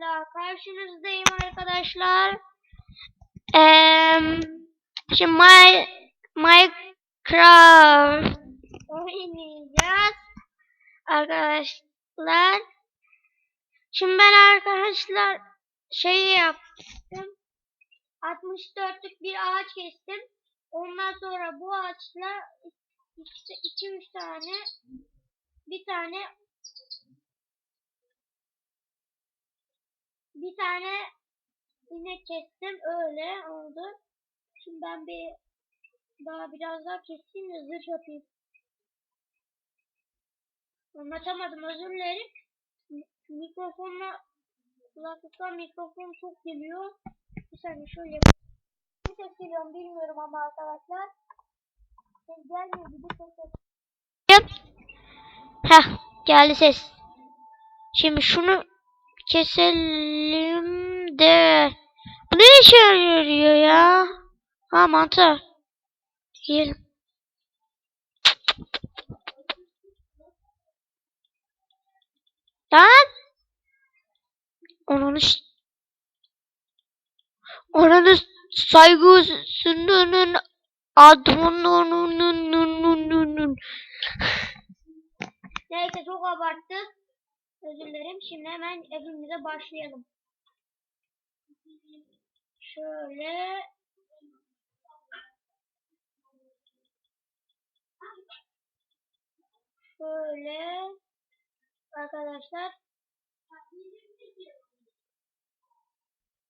ile daha karşınızdayım arkadaşlar. Eee şimdi My, Minecraft oynayacağız. Arkadaşlar. Şimdi ben arkadaşlar şeyi yaptım. 64'lük bir ağaç kestim. Ondan sonra bu ağaçla işte 2-3 tane bir tane bir tane inek kestim. Öyle oldu. Şimdi ben bir daha biraz daha keseyim de zırh yapayım. Anlatamadım özür dilerim. Mi- Mikrofonla kulaklıktan mikrofon çok geliyor. Bir saniye şöyle. Bir ses geliyor mu bilmiyorum ama arkadaşlar. Ses gelmiyor gibi ses Heh geldi ses. Şimdi şunu keselim de. Bu ne işe yarıyor ya? Ha mantar. Yiyelim. Lan! Onun Oranın saygısının adının Neyse çok abarttık. Özür dilerim. Şimdi hemen evimize başlayalım. Şöyle şöyle arkadaşlar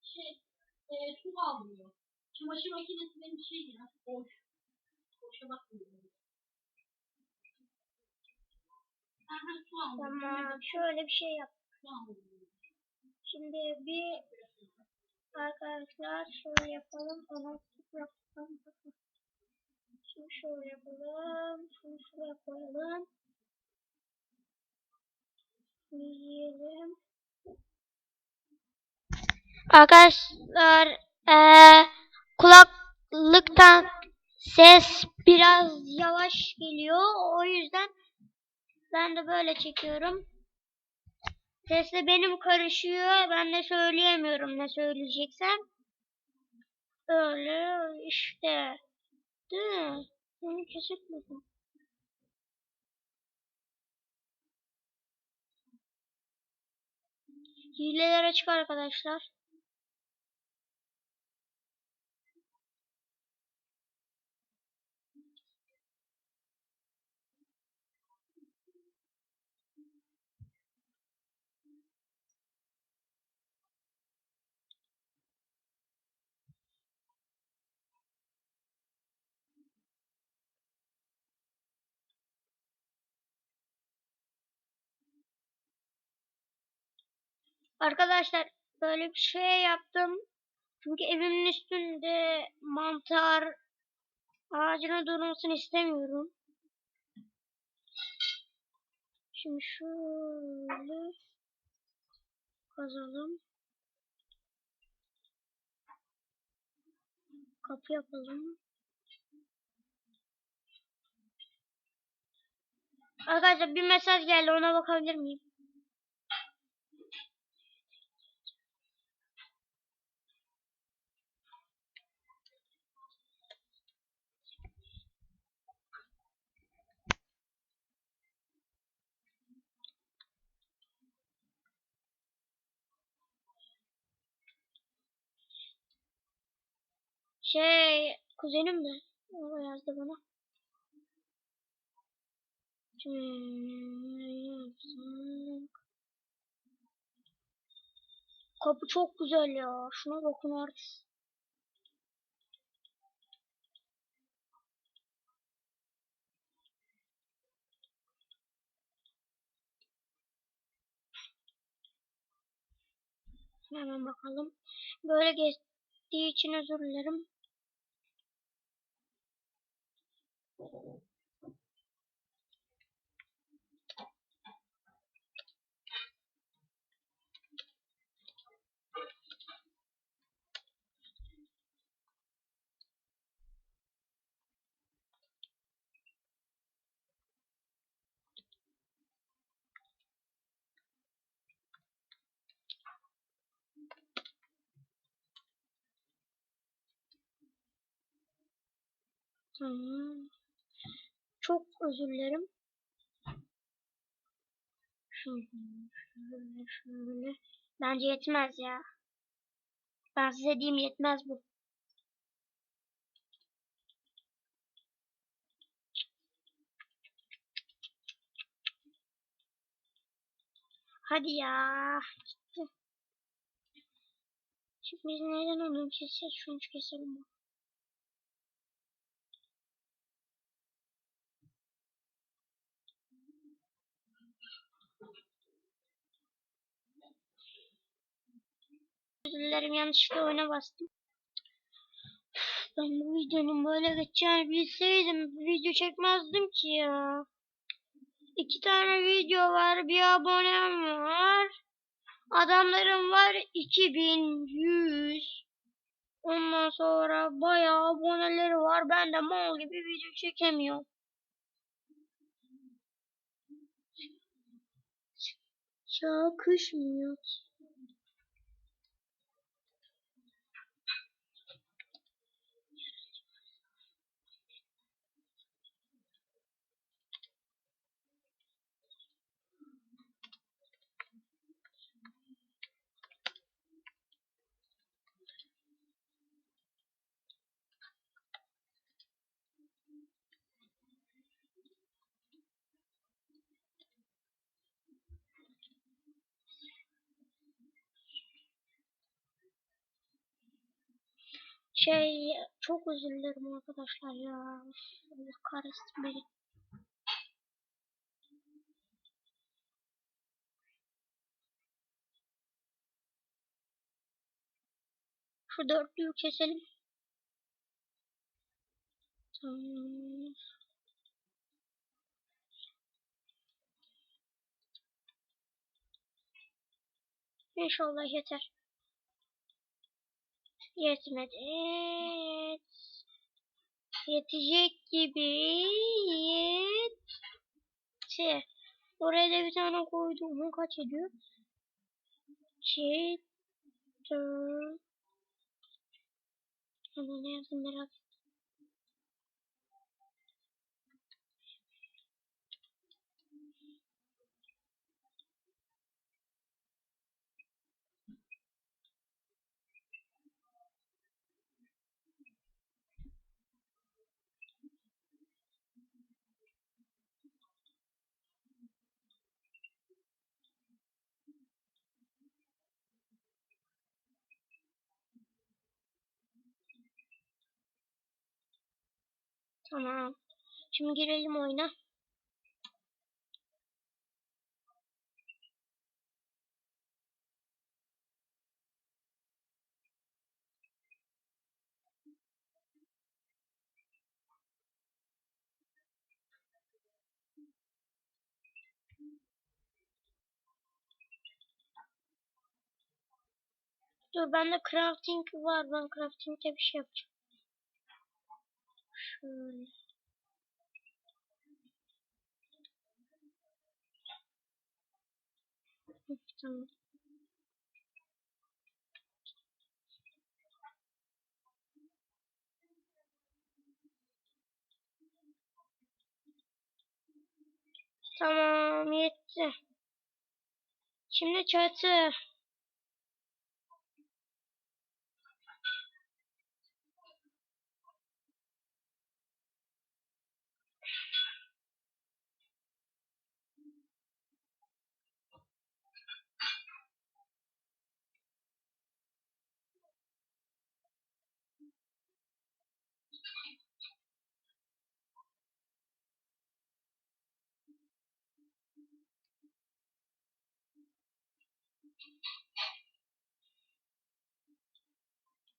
şey, e, su almıyor. Çamaşır makinesi benim şey ya, boş. Boşa bakmıyor. Aha, su almıyor. Tamam şöyle bir şey yap. Şimdi bir arkadaşlar şöyle yapalım. Ona yapalım. Şimdi şöyle yapalım. Şunu şuraya koyalım. Şunu yiyelim. Arkadaşlar eee kulaklıktan ses biraz yavaş geliyor. O yüzden ben de böyle çekiyorum. Sesle benim karışıyor. Ben de söyleyemiyorum ne söyleyeceksem. Öyle işte. Değil mi? Beni kesikmedim. Hileler açık arkadaşlar. Arkadaşlar böyle bir şey yaptım. Çünkü evimin üstünde mantar ağacına durmasını istemiyorum. Şimdi şöyle kazalım. Kapı yapalım. Arkadaşlar bir mesaj geldi ona bakabilir miyim? Şey kuzenim mi? O yazdı bana. Kapı çok güzel ya. Şuna bakın artık. Hemen bakalım. Böyle geçtiği için özür dilerim. 嗯。Çok özür dilerim. Şöyle, şöyle. Bence yetmez ya. Ben size diyeyim yetmez bu. Hadi ya. Gitti. Şimdi biz neden onu keseceğiz? Şunu keselim. Özür dilerim yanlışlıkla oyuna bastım. Ben bu videonun böyle geçeceğini bilseydim video çekmezdim ki ya. İki tane video var, bir abonem var. Adamlarım var 2100. Ondan sonra bayağı aboneleri var. Ben de mal gibi video çekemiyorum. Çakışmıyor ki. Şey çok özür dilerim arkadaşlar ya. Allah beni. Şu dörtlüyü keselim. Tamam. İnşallah yeter. Yetmedi. Yet. Yetecek gibi. Yetti. Oraya da bir tane koydum. Bu kaç ediyor? İki, dört. Ama ne yazdım merak. Tamam. Şimdi girelim oyuna. Dur bende crafting var. Ben crafting'de bir şey yapacağım. Şöyle. Tamam. Tamam yetti. Şimdi çatı.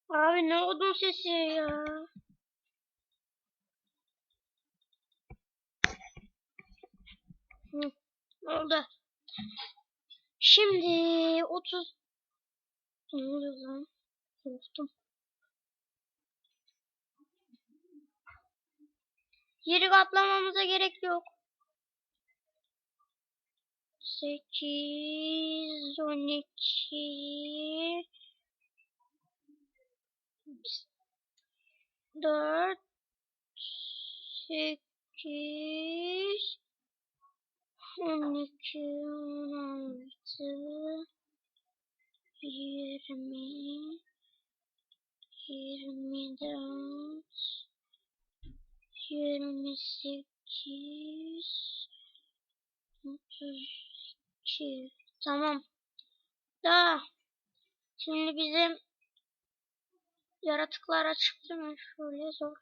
Abi ne odun sesi ya? Hı, oldu. Şimdi 30 Ne oluyor lan? Korktum. Yeri katlamamıza gerek yok. 8 12 4 sekiz, on iki, on altı, yirmi, yirmi dört, yirmi sekiz, otuz iki. Tamam. Da. Şimdi bizim yaratıklar çıktı mı? Şöyle zor.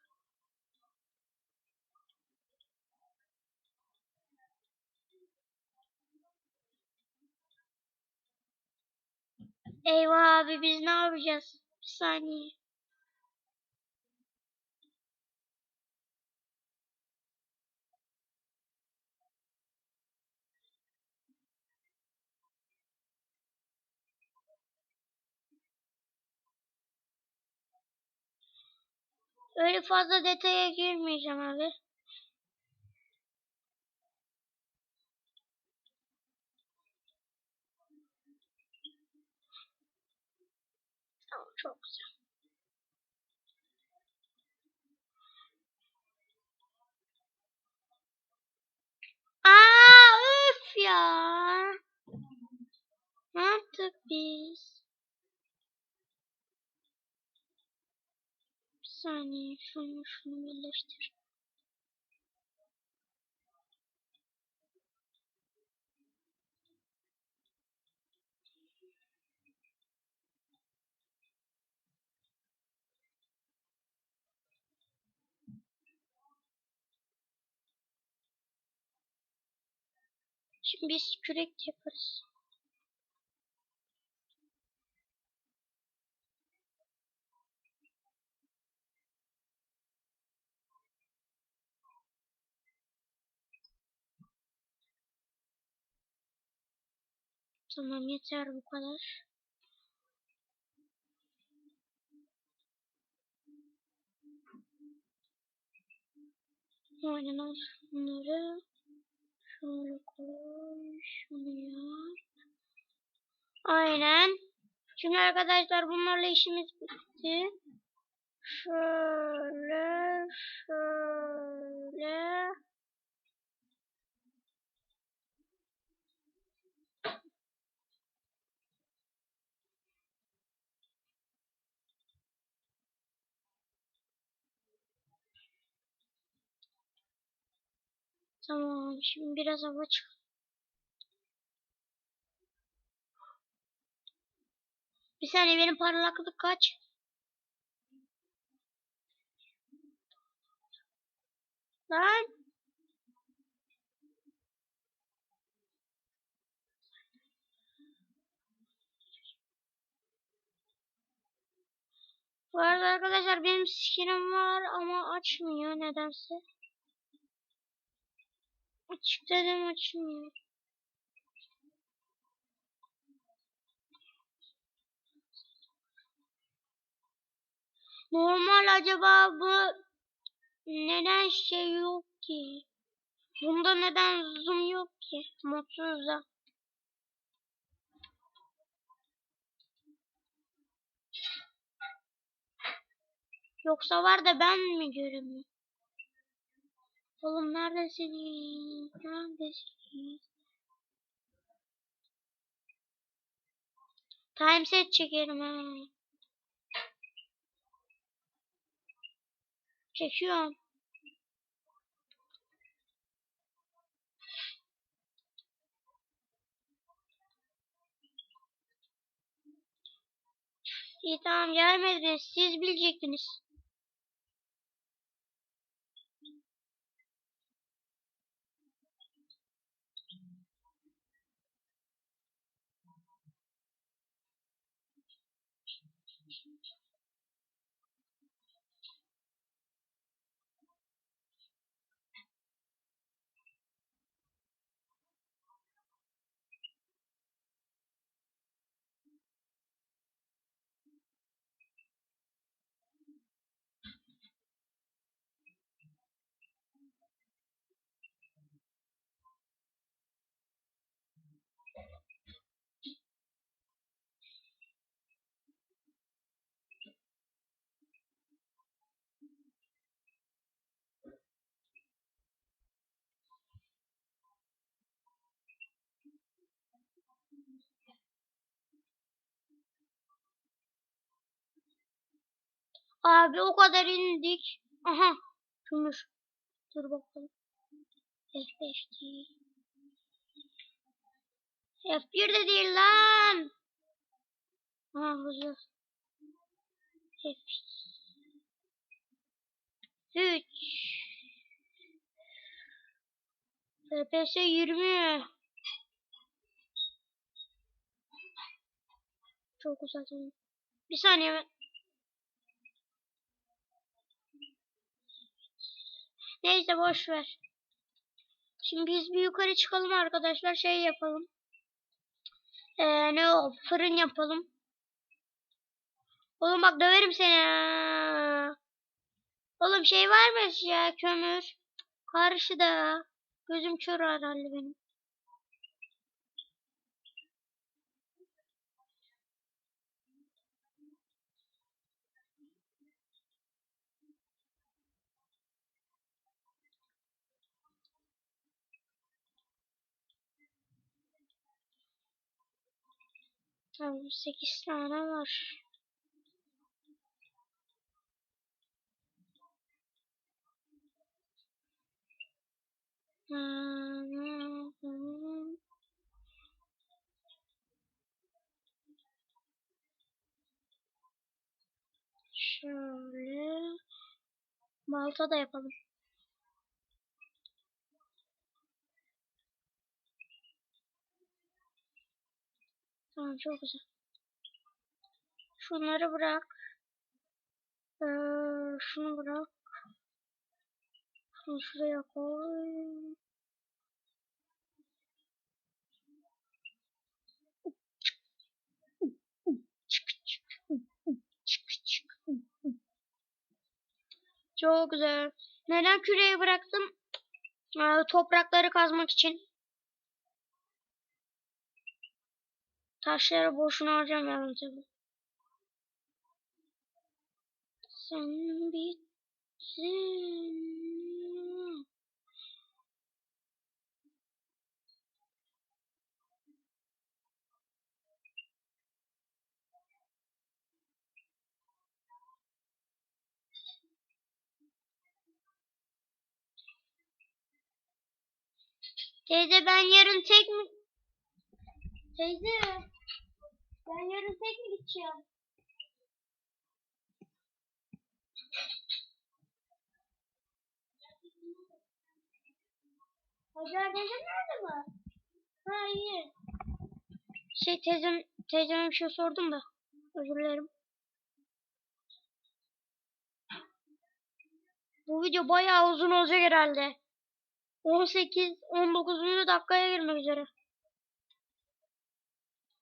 Eyvah abi biz ne yapacağız? Bir saniye. Öyle fazla detaya girmeyeceğim abi. Tamam çok güzel. Aa öf ya. Ne yaptık biz? Saniye şunu şunu birleştir. Şimdi biz kürek yaparız. Tamam yeter bu kadar. Aynen al şunları. Şöyle koy. Şunu yap. Aynen. Şimdi arkadaşlar bunlarla işimiz bitti. Şöyle, şöyle. Tamam, şimdi biraz hava çık. Bir saniye benim parlaklık kaç? Lan. Bu arada arkadaşlar benim skinim var ama açmıyor nedense. Açık dedim açmıyor. Normal acaba bu neden şey yok ki? Bunda neden zoom yok ki? Mutsuzda. Yoksa var da ben mi göremiyorum? Oğlum neredesiniz? Neredesiniz? Time set çekerim ha. Çekiyorum. İyi tamam gelmediniz. Siz bilecektiniz. Abi o kadar indik. Aha. Kömür. Dur bakalım. F5 değil. F1 de değil lan. Aha hızlı. F3. 3. FPS 20. Çok uzadım. Bir saniye ben. Neyse boş ver. Şimdi biz bir yukarı çıkalım arkadaşlar. Şey yapalım. Ee, ne o? Fırın yapalım. Oğlum bak döverim seni. Oğlum şey var mı ya kömür? Karşıda. Gözüm kör herhalde benim. Tamam 8 tane var. Şöyle. Malta da yapalım. Tamam çok güzel. Şunları bırak. Ee, şunu bırak. Şunu şuraya koy. Çok güzel. Neden küreği bıraktım? Ee, toprakları kazmak için. Taşları boşuna harcamayalım tabii. Sen bittin. Teyze ben yarın tek mi? Teyze ben yarın tek mi gideceğim? Hacer teyzem nerede mi? Ha iyi. Şey teyzem, teyzeme bir şey sordum da. Özür dilerim. Bu video bayağı uzun olacak herhalde. 18 19. dakikaya girmek üzere.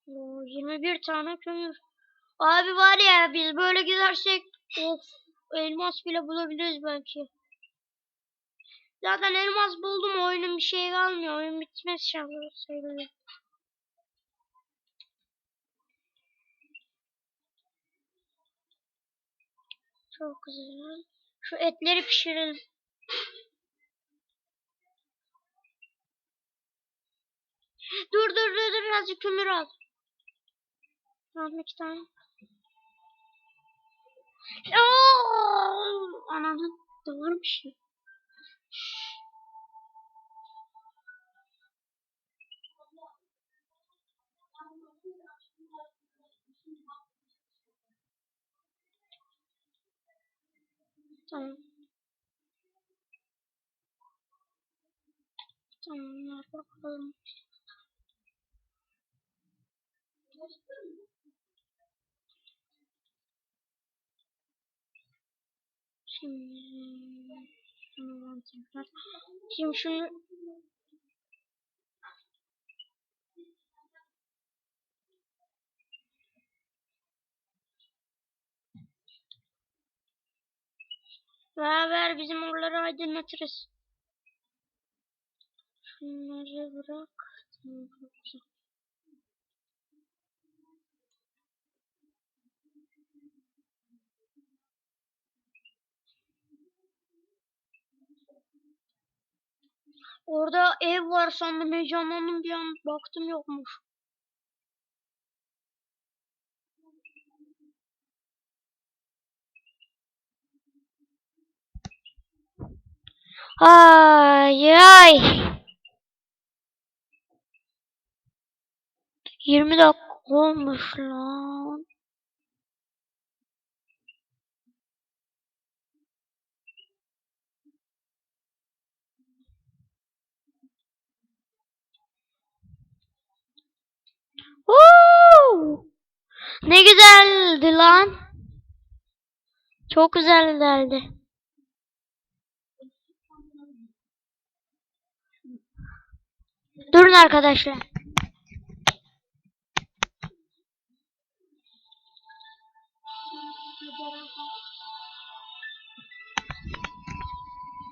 Oo, 21 tane kömür. Abi var ya biz böyle gidersek of elmas bile bulabiliriz belki. Zaten elmas buldum oyunun bir şey kalmıyor. Oyun bitmez şansı sayılıyor. Çok güzel. Şu etleri pişirelim. Dur dur dur dur azıcık kömür al. Aldım iki tane. Oo, ananın doğurmuş ya. Tamam. Tamam bakalım. Şimdi şunu tekrar. Şimdi şunu ver bizim oraları aydınlatırız. Şunları bırak. Tamam, çok. Orada ev var sandım heyecanlandım bir an baktım yokmuş. Ay ay. 20 dakika olmuş lan. Ne güzeldi lan. Çok güzeldi. Durun arkadaşlar.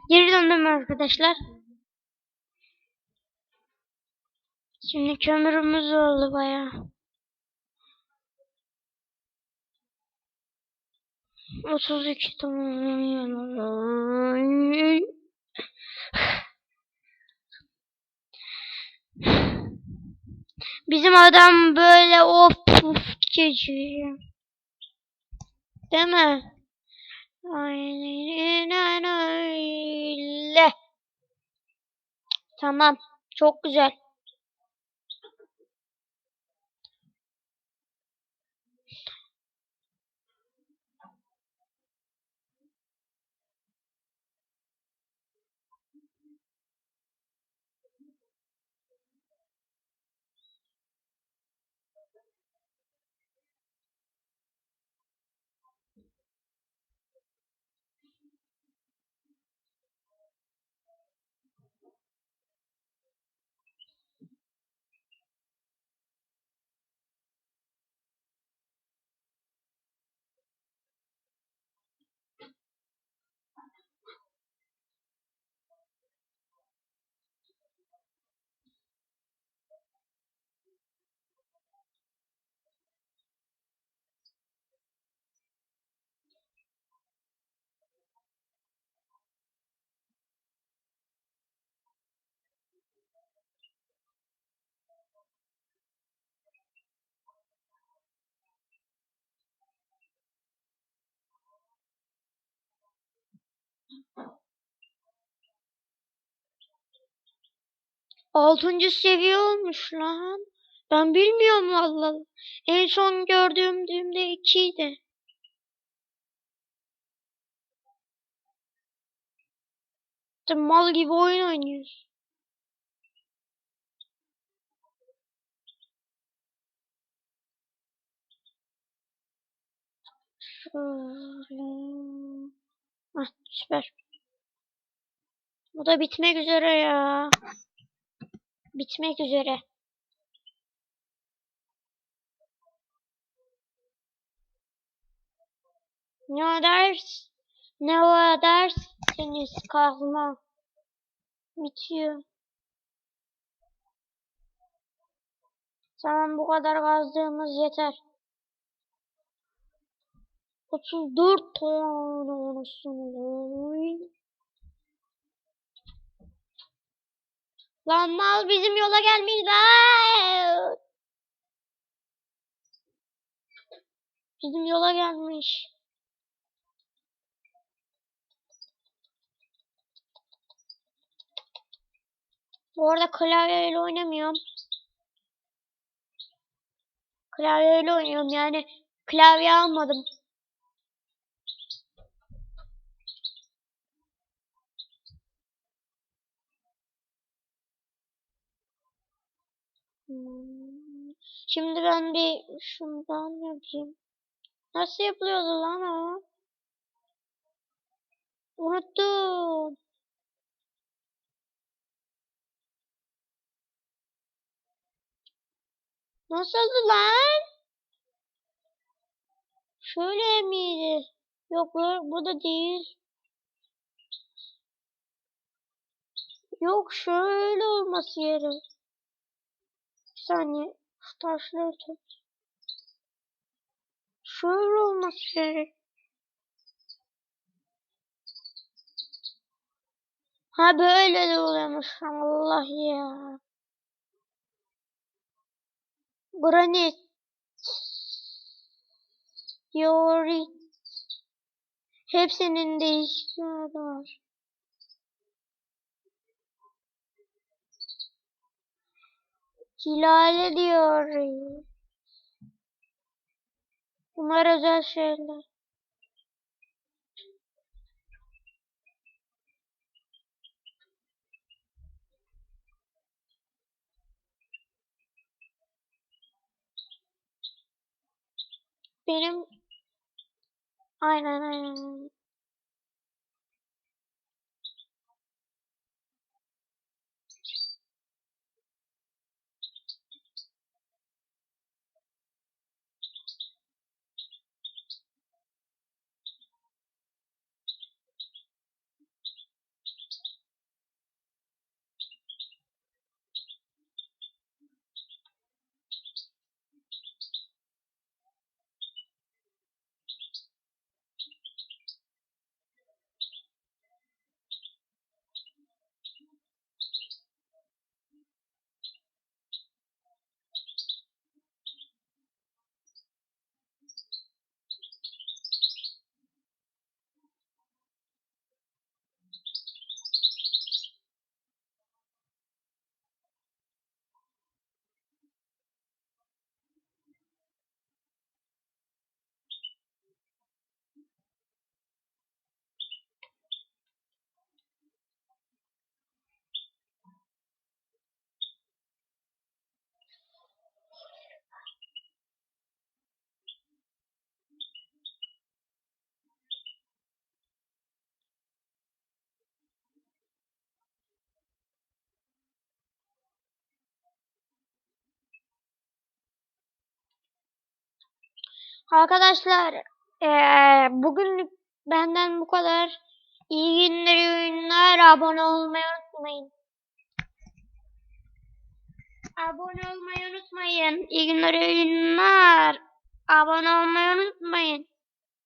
Geri döndüm arkadaşlar. Şimdi kömürümüz oldu bayağı. 32 tamam. Bizim adam böyle of of geçiyor. Değil mi? Aynen öyle. Tamam. Çok güzel. Altıncı seviye olmuş lan. Ben bilmiyorum vallahi. En son gördüğümde ikiydi. İşte mal gibi oyun oynuyoruz. Şöyle. Hah, süper. Bu da bitmek üzere ya. Bitmek üzere. Ne ders? Ne o dersiniz kazma? Bitiyor. Tamam bu kadar kazdığımız yeter. 34 tane anasını. Lan mal bizim yola gelmiş lan. Bizim yola gelmiş. Bu arada klavyeyle oynamıyorum. Klavyeyle oynuyorum yani klavye almadım. Şimdi ben bir şundan yapayım. Nasıl yapılıyordu lan o? Unuttum. Nasıldı lan? Şöyle miydi? Yok bu, da değil. Yok şöyle olması yeri. Bir saniye. Şu tut. Şöyle olması gerek. Ha böyle de oluyormuş. Allah ya. Granit. Yorit. Hepsinin değişikleri var. Hilale diyor. Bunlar özel şeyler. Benim aynen aynen. Arkadaşlar eee bugünlük benden bu kadar. İyi günler, iyi oyunlar. Abone olmayı unutmayın. Abone olmayı unutmayın. İyi günler, iyi oyunlar. Abone olmayı unutmayın.